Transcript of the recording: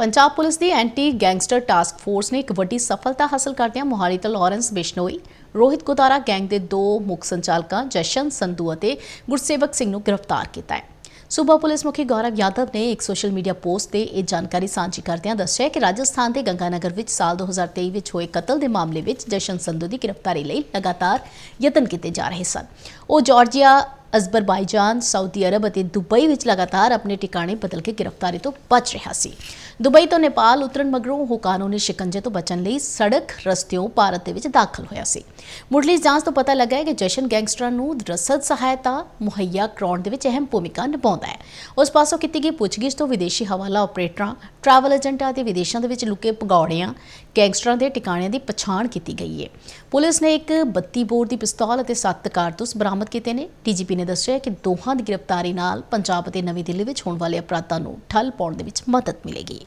Punjab police ਦੀ anti gangster task force ਨੇ ਇੱਕ ਵੱਡੀ ਸਫਲਤਾ ਹਾਸਲ ਕਰਦਿਆਂ ਮੋਹਾਲੀ ਤੋਂ ਲਾਰੈਂਸ ਬਿਸ਼ਨੋਈ, ਰੋਹਿਤ ਗੁਦਾਰਾ ਗੈਂਗ ਦੇ ਦੋ ਮੁੱਖ ਸੰਚਾਲਕਾਂ ਜਸ਼ਨ ਸੰਧੂ ਅਤੇ ਗੁਰਸੇਵਕ ਸਿੰਘ ਨੂੰ ਗ੍ਰਿਫਤਾਰ ਕੀਤਾ ਹੈ। ਸੂਬਾ ਪੁਲਿਸ ਮੁਖੀ ਗੌਰਵ ਯਾਦਵ ਨੇ ਇੱਕ ਸੋਸ਼ਲ ਮੀਡੀਆ ਪੋਸਟ ਤੇ ਇਹ ਜਾਣਕਾਰੀ ਸਾਂਝੀ ਕਰਦਿਆਂ ਦੱਸਿਆ ਕਿ ਰਾਜਸਥਾਨ ਦੇ ਗੰਗਾਨਗਰ ਵਿੱਚ ਸਾਲ 2023 ਵਿੱਚ ਹੋਏ ਕਤਲ ਦੇ ਮਾਮਲੇ ਵਿੱਚ ਜਸ਼ਨ ਸੰਧੂ ਦੀ ਗ੍ਰਿਫਤਾਰੀ ਲਈ ਲਗਾਤਾਰ ਯਤਨ ਕੀਤੇ ਜਾ ਰਹੇ ਸਨ। ਉਹ ਜਾਰਜੀਆ ਅਜ਼ਰਬਾਈਜਾਨ, ਸਾਊਦੀ ਅਰਬ ਅਤੇ ਦੁਬਈ ਵਿੱਚ ਲਗਾਤਾਰ ਆਪਣੇ ਟਿਕਾਣੇ ਬਦਲ ਕੇ ਗ੍ਰਿਫਤਾਰੀ ਤੋਂ ਬਚ ਰਿਹਾ ਸੀ। ਦੁਬਈ ਤੋਂ ਨੇਪਾਲ ਉਤਰਨ ਮਗਰੋਂ ਉਹ ਕਾਨੂੰਨੀ ਸ਼ਿਕੰਜੇ ਤੋਂ ਬਚਣ ਲਈ ਸੜਕ ਰਸਤਿਓਂ ਭਾਰਤ ਦੇ ਵਿੱਚ ਦਾਖਲ ਹੋਇਆ ਸੀ। ਮੁੱਢਲੀ ਜਾਂਚ ਤੋਂ ਪਤਾ ਲੱਗਾ ਹੈ ਕਿ ਜਸ਼ਨ ਗੈਂਗਸਟਰਾਂ ਨੂੰ ਰਸਦ ਸਹਾਇਤਾ ਮੁਹੱਈਆ ਕਰਾਉਣ ਦੇ ਵਿੱਚ ਅਹਿਮ ਭੂਮਿਕਾ ਨਿਭਾਉਂਦਾ ਹੈ। ਉਸ ਪਾਸੋਂ ਕੀਤੀ ਗਈ ਪੁੱਛਗਿੱਛ ਤੋਂ ਵਿਦੇਸ਼ੀ ਹਵਾਲਾ ਆਪਰੇਟਰਾਂ, ਟਰੈਵਲ ਏਜੰਟਾਂ ਅਤੇ ਵਿਦੇਸ਼ਾਂ ਦੇ ਵਿੱਚ ਲੁਕੇ ਭਗੌੜਿਆਂ, ਗੈਂਗਸਟਰਾਂ ਦੇ ਟਿਕਾਣਿਆਂ ਦੀ ਪਛਾਣ ਕੀਤੀ ਗਈ ਹੈ। ਪੁਲਿਸ ਨੇ ਇੱਕ 32 ਬੋਰ ਦੀ ਪਿਸਤੌਲ ਅਤੇ 7 ਕਾਰਤੂਸ ਬਰਾਮਦ ਕੀਤੇ ਨੇ। ਡੀਜੀਪੀ ਨੇ ਦੱਸਿਆ ਕਿ ਦੋਹਾਂ ਦੀ ਗ੍ਰਿਫਤਾਰੀ ਨਾਲ ਪੰਜਾਬ ਅਤੇ ਨਵੀਂ ਦਿੱਲੀ ਵਿੱਚ ਹੋਣ ਵਾਲੇ ਅਪਰਾਧਾਂ ਨੂੰ ਠੱਲ ਪਾਉਣ ਦੇ ਵਿੱਚ ਮਦਦ ਮਿਲੇਗੀ।